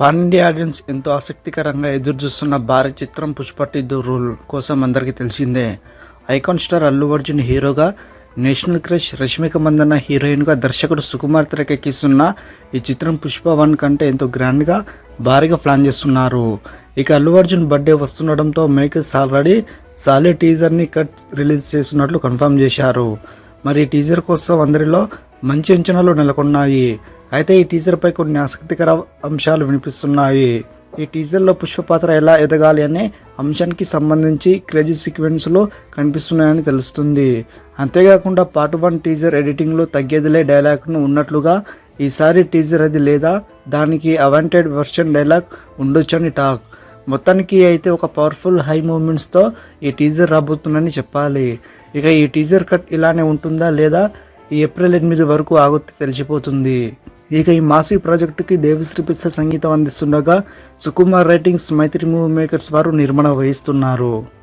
Pan India audience ఎంతో ఆసక్తికరంగా ఎదురుచూస్తున్న భారీ చిత్రం పుష్ప టీ రూల్ కోసం అందరికీ తెలిసిందే. ఐకాన్ స్టార్ అల్లు అర్జున్ హీరోగా నేషనల్ క్రష్ రష్మిక మందన్న హీరోయిన్గా దర్శకుడు సుకుమార్ తెరకెక్కిస్తున్న ఈ చిత్రం పుష్ప వన్ కంటే ఎంతో గ్రాండ్గా భారీగా ప్లాన్ చేస్తున్నారు. ఇక అల్లు అర్జున్ బర్త్డే వస్తుండడంతో మేకర్స్ ఆల్రెడీ సాలిడ్ టీజర్ని కట్ రిలీజ్ చేస్తున్నట్లు కన్ఫర్మ్ చేశారు. మరి ఈ టీజర్ కోసం అందరిలో మంచి అంచనాలు నెలకొన్నాయి. అయితే ఈ టీజర్పై కొన్ని ఆసక్తికర అంశాలు వినిపిస్తున్నాయి. ఈ టీజర్లో పుష్ప పాత్ర ఎలా ఎదగాలి అనే అంశానికి సంబంధించి క్రేజీ సీక్వెన్స్లో కనిపిస్తున్నాయని తెలుస్తుంది. అంతేకాకుండా పార్ట్ వన్ టీజర్ ఎడిటింగ్లో తగ్గేదిలే డైలాగ్ను ఉన్నట్లుగా ఈసారి టీజర్ అది లేదా దానికి అవాంటెడ్ వెర్షన్ డైలాగ్ ఉండొచ్చని టాక్ మొత్తానికి అయితే ఒక పవర్ఫుల్ హై మూమెంట్స్తో ఈ టీజర్ రాబోతుందని చెప్పాలి. ఇక ఈ టీజర్ కట్ ఇలానే ఉంటుందా లేదా ఏప్రిల్ ఎనిమిది వరకు ఆగుతే తెలిసిపోతుంది. ఇక ఈ మాసి ప్రాజెక్టుకి దేవిశ్రీ పిస్స సంగీతం అందిస్తుండగా Sukumar writings Mythri movie makers వారు నిర్మాణ వహిస్తున్నారు.